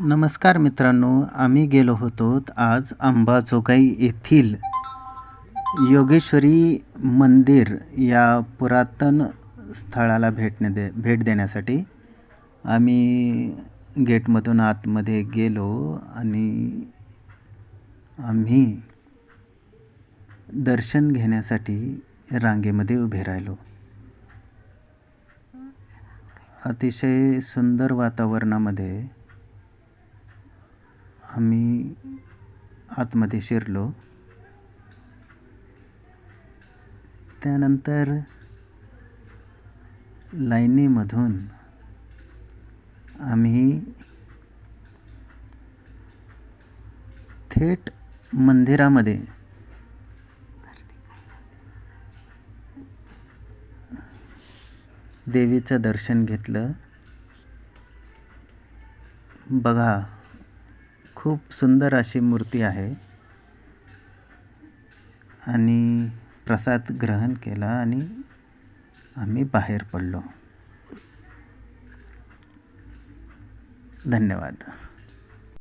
नमस्कार मित्रांनो आम्ही गेलो होतो आज अंबाजोगाई येथील योगेश्वरी मंदिर या पुरातन स्थळाला भेटणे दे भेट देण्यासाठी. आम्ही गेटमधून आतमध्ये गेलो आणि आम्ही दर्शन घेण्यासाठी रांगेमध्ये उभे राहिलो. अतिशय सुंदर वातावरणामध्ये आम्ही आतमध्ये शिरलो. त्यानंतर लाईनीमधून आम्ही थेट मंदिरामध्ये देवीचं दर्शन घेतलं. बघा खूप सुंदर अशी मूर्ती आहे. आणि प्रसाद ग्रहण केला आणि आम्ही बाहेर पडलो. धन्यवाद.